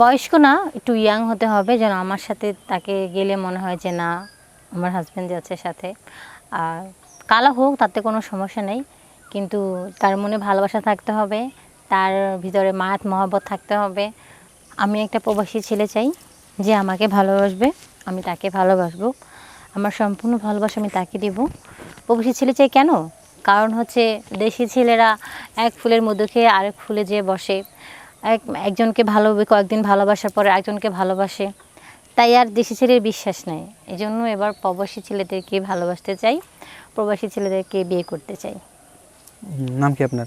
বয়স্ক না, একটু ইয়াং হতে হবে যেন আমার সাথে তাকে গেলে মনে হয় যে না, আমার হাজব্যান্ড যাচ্ছে সাথে। আর কালা হোক, তাতে কোনো সমস্যা নেই। কিন্তু তার মনে ভালোবাসা থাকতে হবে, তার ভিতরে মায়াত মহব্বত থাকতে হবে। আমি একটা প্রবাসী ছেলে চাই, যে আমাকে ভালোবাসবে, আমি তাকে ভালোবাসবো। আমার সম্পূর্ণ ভালোবাসা আমি তাকে দেব। প্রবাসী ছেলে চাই কেন? কারণ হচ্ছে দেশি ছেলেরা এক ফুলের মধু খেয়ে আরেক ফুলে যেয়ে বসে। এক একজনকে ভালো কয়েকদিন ভালোবাসার পরে একজনকে ভালোবাসে। তাই আর দেশি ছেলের বিশ্বাস নেই। এই জন্য এবার প্রবাসী ছেলেদেরকে ভালোবাসতে চাই প্রবাসী ছেলেদেরকে বিয়ে করতে চাই। নাম কি আপনার?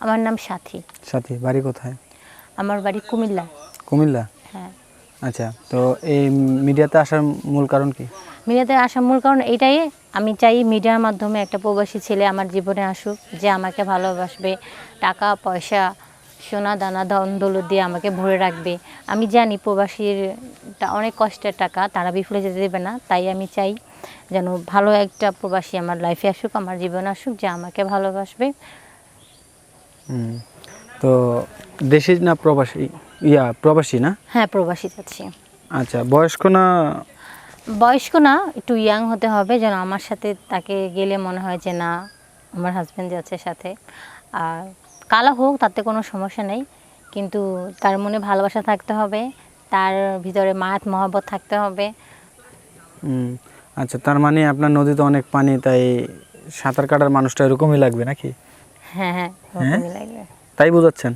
আমার নাম সাথী। সাথী বাড়ি কোথায়? আমার বাড়ি কুমিল্লা। কুমিল্লা? হ্যাঁ। আচ্ছা তো এই মিডিয়াতে আসার মূল কারণ কি? মিডিয়াতে আসার মূল কারণ এটাই আমি চাই মিডিয়ার মাধ্যমে একটা প্রবাসী ছেলে আমার জীবনে আসুক যে আমাকে ভালোবাসবে টাকা পয়সা সোনা দানা ধন দৌলত দিয়ে আমাকে ভরে রাখবে। আমি জানি প্রবাসীর অনেক কষ্টের টাকা তারা বিফলে যেতে দেবে না। তাই আমি চাই যেন ভালো একটা প্রবাসী আমার লাইফে আসুক আমার জীবনে আসুক যে আমাকে ভালোবাসবে। হুম, তো দেশি না প্রবাসী? ইয়া প্রবাসী না? হ্যাঁ প্রবাসী যাচ্ছি। আচ্ছা বয়স্ক না? বয়স্ক না একটু ইয়াং হতে হবে যেন আমার সাথে তাকে গেলে মনে হয় যে না আমার হাজব্যান্ড যাচ্ছে সাথে। আর কালা হোক তাতে কোনো সমস্যা নেই। কিন্তু তার মনে ভালোবাসা থাকতে হবে তার ভিতরে মায়াত মহব্বত থাকতে হবে। হুম, আচ্ছা তার মানে আপনার নদীতে অনেক পানি তাই সাঁতার কাটার মানুষটা এরকমই লাগবে নাকি? হ্যাঁ হ্যাঁ ওরকমই লাগবে। তাই বোঝাচ্ছেন?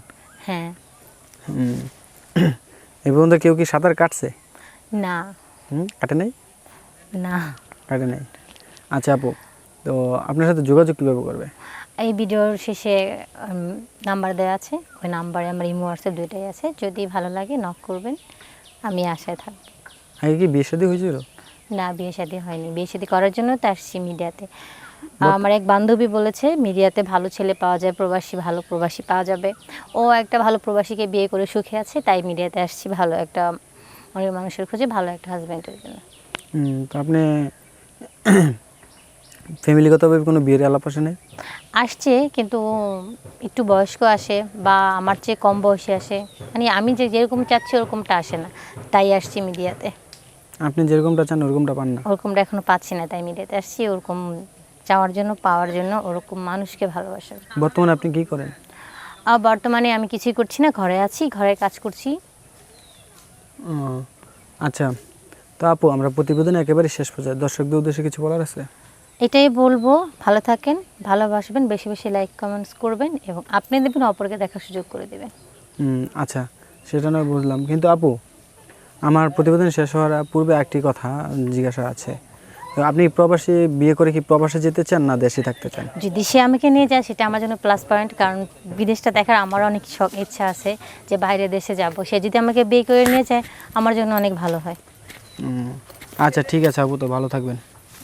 হ্যাঁ। হুম। এই পর্যন্ত কেউ কি সাঁতার কাটছে? না। হুম কাটে নাই? না। কাটে নাই। আচ্ছা আপু তো আপনার সাথে যোগাযোগ কীভাবে করবে? এই ভিডিওর শেষে নাম্বার দেওয়া আছে। ওই নাম্বারে আমার ইমো হোয়াটসঅ্যাপ দুইটাই আছে। যদি ভালো লাগে নক করবেন আমি আশায় থাকব। আগে কি বিয়ে শাদী হয়েছিল? না বিয়ে শাদী হয়নি। বিয়ে শাদী করার জন্য তো আসছি মিডিয়াতে। আমার এক বান্ধবী বলেছে মিডিয়াতে ভালো ছেলে পাওয়া যায় প্রবাসী ভালো প্রবাসী পাওয়া যাবে। ও একটা ভালো প্রবাসীকে বিয়ে করে সুখে আছে তাই মিডিয়াতে আসছি ভালো একটা অনেক মানুষের খোঁজে ভালো একটা হাজব্যান্ডের জন্য। আপনি ফ্যামিলিগতভাবে কোনো বিয়ের আলাপ আসে নাই? আসছে কিন্তু একটু বয়স্ক আসে বা আমার চেয়ে কম বয়সী আসে। মানে আমি যে যেরকম চাচ্ছি ওরকমটা আসে না তাই আসছি মিডিয়াতে। আপনি যেরকমটা চান ওরকমটা পান না? ওরকমটা এখনও পাচ্ছি না তাই মিডিয়াতে আসছি। ওরকম চাওয়ার জন্য পাওয়ার জন্য ওরকম মানুষকে ভালোবাসার বর্তমানে আপনি কি করেন? আর বর্তমানে আমি কিছুই করছি না ঘরে আছি ঘরের কাজ করছি। আচ্ছা। তো আপু আমরা প্রতিবেদনে একেবারে শেষ পর্যায়ে। দর্শকদের উদ্দেশ্যে কিছু বলার আছে? এটাই বলব ভালো থাকেন ভালোবাসবেন বেশি বেশি লাইক কমেন্টস করবেন এবং আপনি দেবেন অপরকে দেখার সুযোগ করে দেবেন। আচ্ছা সেটা নয় বুঝলাম। কিন্তু আপু আমার প্রতিবেদন শেষ হওয়ার পূর্বে একটি কথা জিজ্ঞাসা আছে। আপনি প্রবাসী বিয়ে করে কি প্রবাসে যেতে চান না দেশে থাকতে চান? যদি সে আমাকে নিয়ে যায় সেটা আমার জন্য প্লাস পয়েন্ট কারণ বিদেশটা দেখার আমার অনেক শখ ইচ্ছা আছে যে বাইরে দেশে যাব। সে যদি আমাকে বিয়ে করে নিয়ে যায় আমার জন্য অনেক ভালো হয়। আচ্ছা ঠিক আছে আপু তো ভালো থাকবেন।